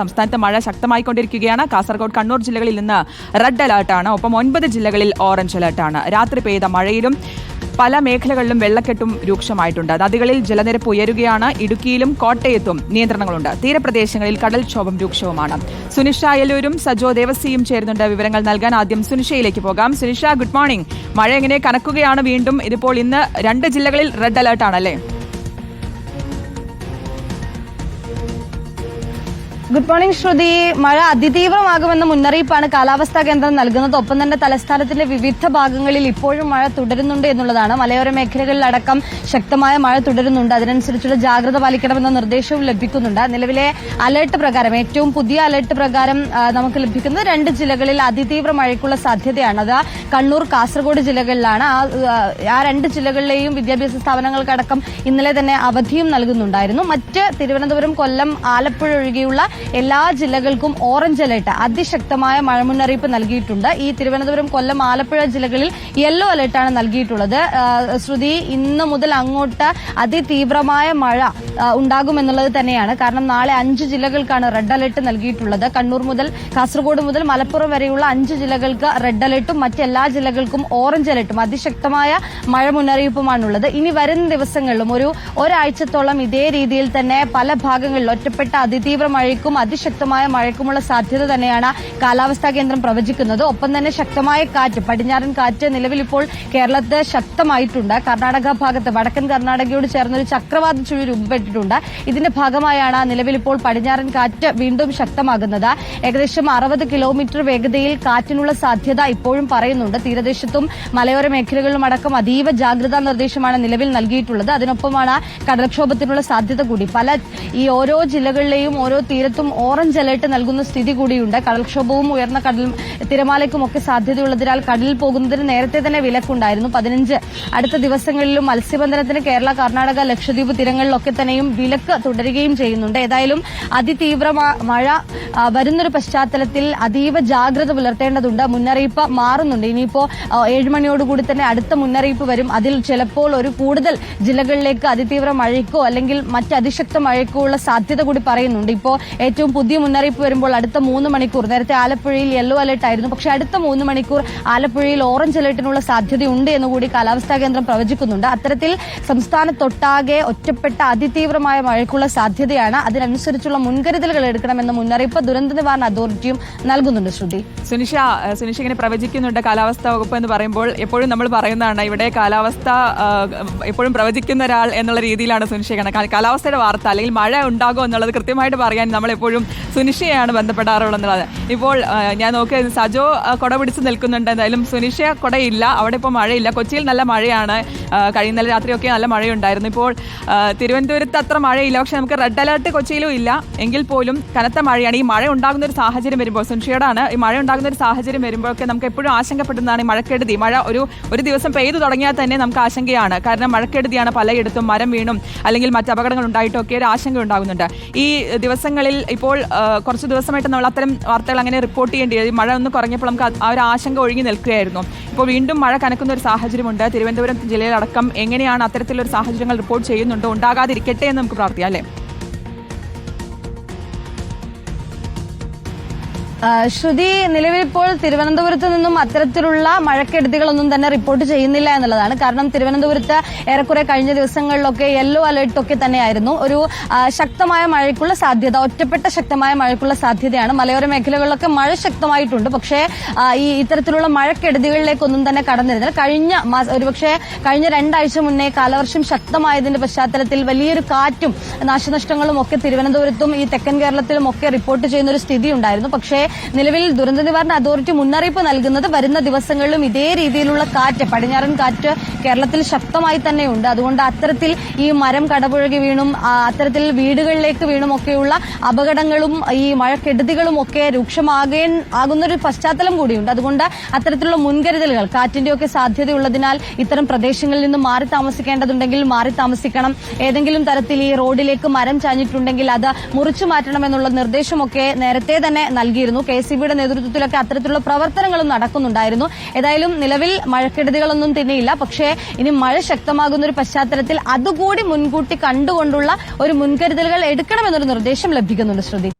സംസ്ഥാനത്ത് മഴ ശക്തമായിക്കൊണ്ടിരിക്കുകയാണ്. കാസർഗോഡ് കണ്ണൂർ ജില്ലകളിൽ നിന്ന് റെഡ് അലർട്ടാണ് ഒപ്പം ഒൻപത് ജില്ലകളിൽ ഓറഞ്ച് അലർട്ടാണ് രാത്രി പെയ്ത മഴയിലും പല മേഖലകളിലും വെള്ളക്കെട്ടും രൂക്ഷമായിട്ടുണ്ട്. നദികളിൽ ജലനിരപ്പ് ഉയരുകയാണ്. ഇടുക്കിയിലും കോട്ടയത്തും നിയന്ത്രണങ്ങളുണ്ട്. തീരപ്രദേശങ്ങളിൽ കടൽക്ഷോഭം രൂക്ഷവുമാണ്. സുനിഷ അയലൂരും സജോ ദേവസിയും ചേരുന്നുണ്ട് വിവരങ്ങൾ നൽകാൻ. ആദ്യം സുനിഷയിലേക്ക് പോകാം. Sunisha good morning. മഴ എങ്ങനെ കനക്കുകയാണ് വീണ്ടും? ഇതിപ്പോൾ ഇന്ന് രണ്ട് ജില്ലകളിൽ റെഡ് അലർട്ടാണല്ലേ ഗുഡ് മോർണിംഗ് ശ്രുതി. മഴ അതിതീവ്രമാകുമെന്ന മുന്നറിയിപ്പാണ് കാലാവസ്ഥാ കേന്ദ്രം നൽകുന്നത്. ഒപ്പം തന്നെ തലസ്ഥാനത്തിന്റെ വിവിധ ഭാഗങ്ങളിൽ ഇപ്പോഴും മഴ തുടരുന്നുണ്ട് എന്നുള്ളതാണ്. മലയോര മേഖലകളിലടക്കം ശക്തമായ മഴ തുടരുന്നുണ്ട്. അതിനനുസരിച്ചുള്ള ജാഗ്രത പാലിക്കണമെന്ന നിർദ്ദേശവും ലഭിക്കുന്നുണ്ട്. നിലവിലെ അലർട്ട് പ്രകാരം ഏറ്റവും പുതിയ അലർട്ട് പ്രകാരം നമുക്ക് ലഭിക്കുന്നത് രണ്ട് ജില്ലകളിൽ അതിതീവ്ര മഴയ്ക്കുള്ള സാധ്യതയാണ്. അത് കണ്ണൂർ കാസർഗോഡ് ജില്ലകളിലാണ്. ആ, രണ്ട് ജില്ലകളിലെയും വിദ്യാഭ്യാസ സ്ഥാപനങ്ങൾക്കടക്കം ഇന്നലെ തന്നെ അവധിയും നൽകുന്നുണ്ടായിരുന്നു. മറ്റ് തിരുവനന്തപുരം കൊല്ലം ആലപ്പുഴ ഒഴികെയുള്ള എല്ലാ ജില്ലകൾക്കും ഓറഞ്ച് അലർട്ട് അതിശക്തമായ മഴ മുന്നറിയിപ്പ് നൽകിയിട്ടുണ്ട്. ഈ തിരുവനന്തപുരം കൊല്ലം ആലപ്പുഴ ജില്ലകളിൽ യെല്ലോ അലർട്ടാണ് നൽകിയിട്ടുള്ളത്. ശ്രുതി ഇന്ന് മുതൽ അങ്ങോട്ട് അതിതീവ്രമായ മഴ ഉണ്ടാകുമെന്നുള്ളത് തന്നെയാണ്. കാരണം നാളെ അഞ്ച് ജില്ലകൾക്കാണ് റെഡ് അലർട്ട് നൽകിയിട്ടുള്ളത്. കണ്ണൂർ മുതൽ കാസർഗോഡ് മുതൽ മലപ്പുറം വരെയുള്ള അഞ്ച് ജില്ലകൾക്ക് റെഡ് അലർട്ടും മറ്റെല്ലാ ജില്ലകൾക്കും ഓറഞ്ച് അലർട്ടും അതിശക്തമായ മഴ മുന്നറിയിപ്പുമാണുള്ളത് ഇനി വരുന്ന ദിവസങ്ങളിലും ഒരു ഒരാഴ്ചത്തോളം ഇതേ രീതിയിൽ തന്നെ പല ഭാഗങ്ങളിൽ ഒറ്റപ്പെട്ട അതിതീവ്ര മഴയ്ക്കും അതിശക്തമായ മഴയ്ക്കുമുള്ള സാധ്യത തന്നെയാണ് കാലാവസ്ഥാ കേന്ദ്രം പ്രവചിക്കുന്നത്. ഒപ്പം തന്നെ ശക്തമായ കാറ്റ് പടിഞ്ഞാറൻ കാറ്റ് നിലവിൽ ഇപ്പോൾ കേരളത്ത് ശക്തമായിട്ടുണ്ട്. കർണാടക ഭാഗത്ത് വടക്കൻ കർണാടകയോട് ചേർന്നൊരു ചക്രവാത ചുഴി രൂപപ്പെട്ടിട്ടുണ്ട്. ഇതിന്റെ ഭാഗമായാണ് നിലവിൽ ഇപ്പോൾ പടിഞ്ഞാറൻ കാറ്റ് വീണ്ടും ശക്തമാകുന്നത്. ഏകദേശം അറുപത് കിലോമീറ്റർ വേഗതയിൽ കാറ്റിനുള്ള സാധ്യത ഇപ്പോഴും പറയുന്നുണ്ട്. തീരദേശത്തും മലയോര മേഖലകളിലും അടക്കം അതീവ ജാഗ്രതാ നിർദ്ദേശമാണ് നിലവിൽ നൽകിയിട്ടുള്ളത്. അതിനൊപ്പമാണ് കടൽക്ഷോഭത്തിനുള്ള സാധ്യത കൂടി. പല ഈ ഓരോ ജില്ലകളിലെയും ഓരോ തീരത്തും ഓറഞ്ച് അലേർട്ട് നൽകുന്ന സ്ഥിതി കൂടിയുണ്ട്. കടൽക്ഷോഭവും ഉയർന്ന കടൽ തിരമാലയ്ക്കും ഒക്കെ സാധ്യതയുള്ളതിനാൽ കടലിൽ പോകുന്നതിന് നേരത്തെ തന്നെ വിലക്കുണ്ടായിരുന്നു. പതിനഞ്ച് അടുത്ത ദിവസങ്ങളിലും മത്സ്യബന്ധനത്തിന് കേരള കർണാടക ലക്ഷദ്വീപ് തീരങ്ങളിലൊക്കെ തന്നെയും വിലക്ക് തുടരുകയും ചെയ്യുന്നുണ്ട്. ഏതായാലും അതിതീവ്ര മഴ വരുന്നൊരു പശ്ചാത്തലത്തിൽ അതീവ ജാഗ്രത പുലർത്തേണ്ടതുണ്ട്. മുന്നറിയിപ്പ് മാറുന്നുണ്ട്. ഇനിയിപ്പോ ഏഴുമണിയോടുകൂടി ഏഴ് മണിയോടുകൂടി തന്നെ അടുത്ത മുന്നറിയിപ്പ് വരും. അതിൽ ചിലപ്പോൾ ഒരു കൂടുതൽ ജില്ലകളിലേക്ക് അതിതീവ്ര മഴയ്ക്കോ അല്ലെങ്കിൽ മറ്റ് അതിശക്ത മഴയ്ക്കോ ഉള്ള സാധ്യത കൂടി പറയുന്നുണ്ട്. ഇപ്പോൾ ഏറ്റവും പുതിയ മുന്നറിയിപ്പ് വരുമ്പോൾ അടുത്ത മൂന്ന് മണിക്കൂർ നേരത്തെ ആലപ്പുഴയിൽ യെല്ലോ അലർട്ട് ആയിരുന്നു. പക്ഷേ അടുത്ത മൂന്ന് മണിക്കൂർ ആലപ്പുഴയിൽ ഓറഞ്ച് അലർട്ടിനുള്ള സാധ്യതയുണ്ട് എന്ന് കൂടി കാലാവസ്ഥാ കേന്ദ്രം പ്രവചിക്കുന്നുണ്ട്. അത്തരത്തിൽ സംസ്ഥാനത്തൊട്ടാകെ ഒറ്റപ്പെട്ട അതിതീവ്രമായ മഴയ്ക്കുള്ള സാധ്യതയാണ്. അതിനനുസരിച്ചുള്ള മുൻകരുതലുകൾ എടുക്കണമെന്ന മുന്നറിയിപ്പ് ദുരന്ത നിവാരണ അതോറിറ്റിയും നൽകുന്നുണ്ട് ശ്രുതി. സുനിഷ സുനിഷ ഇങ്ങനെ പ്രവചിക്കുന്നുണ്ട് കാലാവസ്ഥാ വകുപ്പ് എന്ന് പറയുമ്പോൾ. എപ്പോഴും നമ്മൾ പറയുന്നതാണ് ഇവിടെ കാലാവസ്ഥ എപ്പോഴും പ്രവചിക്കുന്ന ഒരാൾ എന്നുള്ള രീതിയിലാണ് സുനിഷ കാലാവസ്ഥയുടെ വാർത്ത. അല്ലെങ്കിൽ മഴ ഉണ്ടാകും എന്നുള്ളത് കൃത്യമായിട്ട് പറയാൻ നമ്മൾ എപ്പോഴും സുനിഷയാണ് ബന്ധപ്പെടാറുള്ളത് ഇപ്പോൾ ഞാൻ നോക്കിയത് സജോ കുട പിടിച്ച് നിൽക്കുന്നുണ്ട്. എന്തായാലും സുനിഷ കുടയില്ല. അവിടെ ഇപ്പോൾ മഴയില്ല. കൊച്ചിയിൽ നല്ല മഴയാണ്. കഴിയുന്ന രാത്രിയൊക്കെ നല്ല മഴയുണ്ടായിരുന്നു. ഇപ്പോൾ തിരുവനന്തപുരത്ത് അത്ര മഴയില്ല. പക്ഷെ നമുക്ക് റെഡ് അലർട്ട് കൊച്ചിയിലും ഇല്ല. എങ്കിൽ പോലും കനത്ത മഴയാണ്. ഈ മഴ ഉണ്ടാകുന്ന ഒരു സാഹചര്യം വരുമ്പോൾ സുനിഷയോടാണ് ഈ മഴ ഉണ്ടാകുന്ന ഒരു സാഹചര്യം വരുമ്പോഴൊക്കെ നമുക്ക് എപ്പോഴും ആശങ്കപ്പെടുന്നതാണ് ഈ മഴക്കെടുതി. മഴ ഒരു ഒരു ദിവസം പെയ്തു തുടങ്ങിയാൽ തന്നെ നമുക്ക് ആശങ്കയാണ്. കാരണം മഴക്കെടുതിയാണ് പലയിടത്തും മരം വീണും അല്ലെങ്കിൽ മറ്റ് അപകടങ്ങൾ ഉണ്ടായിട്ടൊക്കെ ഒരു ആശങ്ക ഉണ്ടാകുന്നുണ്ട്. ഈ ദിവസങ്ങളിൽ ഇപ്പോൾ കുറച്ച് ദിവസമായിട്ട് നമ്മൾ അത്തരം വാർത്തകൾ അങ്ങനെ റിപ്പോർട്ട് ചെയ്യേണ്ടി മഴ ഒന്ന് കുറഞ്ഞപ്പോൾ നമുക്ക് ആ ഒരു ആശങ്ക ഒഴുകി നിൽക്കുകയായിരുന്നു. ഇപ്പോൾ വീണ്ടും മഴ കനക്കുന്ന ഒരു സാഹചര്യമുണ്ട്. തിരുവനന്തപുരം ജില്ലയിലടക്കം എങ്ങനെയാണ് അത്തരത്തിലൊരു സാഹചര്യങ്ങൾ റിപ്പോർട്ട് ചെയ്യുന്നുണ്ടോ? ഉണ്ടാകാതിരിക്കട്ടെ എന്ന് നമുക്ക് പ്രാർത്ഥിക്കാം അല്ലേ? ശ്രുതി നിലവിൽ ഇപ്പോൾ തിരുവനന്തപുരത്ത് നിന്നും അത്തരത്തിലുള്ള മഴക്കെടുതികളൊന്നും തന്നെ റിപ്പോർട്ട് ചെയ്യുന്നില്ല എന്നുള്ളതാണ്. കാരണം തിരുവനന്തപുരത്ത് ഏറെക്കുറെ കഴിഞ്ഞ ദിവസങ്ങളിലൊക്കെ യെല്ലോ അലർട്ട് ഒക്കെ തന്നെയായിരുന്നു. ഒരു ശക്തമായ മഴയ്ക്കുള്ള സാധ്യത ഒറ്റപ്പെട്ട ശക്തമായ മഴയ്ക്കുള്ള സാധ്യതയാണ്. മലയോര മേഖലകളിലൊക്കെ മഴ ശക്തമായിട്ടുണ്ട്. പക്ഷേ ഈ ഇത്തരത്തിലുള്ള മഴക്കെടുതികളിലേക്കൊന്നും തന്നെ കടന്നിരുന്നില്ല. കഴിഞ്ഞ ഒരുപക്ഷെ കഴിഞ്ഞ രണ്ടാഴ്ച മുന്നേ കാലവർഷം ശക്തമായതിന്റെ പശ്ചാത്തലത്തിൽ വലിയൊരു കാറ്റും നാശനഷ്ടങ്ങളും ഒക്കെ തിരുവനന്തപുരത്തും ഈ തെക്കൻ കേരളത്തിലും ഒക്കെ റിപ്പോർട്ട് ചെയ്യുന്ന ഒരു സ്ഥിതി ഉണ്ടായിരുന്നു പക്ഷേ നിലവിൽ ദുരന്ത നിവാരണ അതോറിറ്റി മുന്നറിയിപ്പ് നൽകുന്നത് വരുന്ന ദിവസങ്ങളിലും ഇതേ രീതിയിലുള്ള കാറ്റ് പടിഞ്ഞാറൻ കാറ്റ് കേരളത്തിൽ ശക്തമായി തന്നെയുണ്ട്. അതുകൊണ്ട് അത്തരത്തിൽ ഈ മരം കടപുഴകി വീണും അത്തരത്തിൽ വീടുകളിലേക്ക് വീണും ഒക്കെയുള്ള അപകടങ്ങളും ഈ മഴക്കെടുതികളും ഒക്കെ രൂക്ഷമാകേ ആകുന്നൊരു പശ്ചാത്തലം കൂടിയുണ്ട്. അതുകൊണ്ട് അത്തരത്തിലുള്ള മുൻകരുതലുകൾ കാറ്റിന്റെയൊക്കെ സാധ്യതയുള്ളതിനാൽ ഇത്തരം പ്രദേശങ്ങളിൽ നിന്ന് മാറി താമസിക്കേണ്ടതുണ്ടെങ്കിൽ മാറി താമസിക്കണം. ഏതെങ്കിലും തരത്തിൽ ഈ റോഡിലേക്ക് മരം ചാഞ്ഞിട്ടുണ്ടെങ്കിൽ അത് മുറിച്ചു മാറ്റണമെന്നുള്ള നിർദ്ദേശമൊക്കെ നേരത്തെ തന്നെ നൽകിയിരുന്നു. കെ സി ബിയുടെ നേതൃത്വത്തിലൊക്കെ അത്തരത്തിലുള്ള പ്രവർത്തനങ്ങളും നടക്കുന്നുണ്ടായിരുന്നു. ഏതായാലും നിലവിൽ മഴക്കെടുതികളൊന്നും തന്നെയില്ല. പക്ഷേ ഇനി മഴ ശക്തമാകുന്ന ഒരു പശ്ചാത്തലത്തിൽ അതുകൂടി മുൻകൂട്ടി കണ്ടുകൊണ്ടുള്ള ഒരു മുൻകരുതലുകൾ എടുക്കണമെന്നൊരു നിർദ്ദേശം ലഭിക്കുന്നുണ്ട് ശ്രുതി.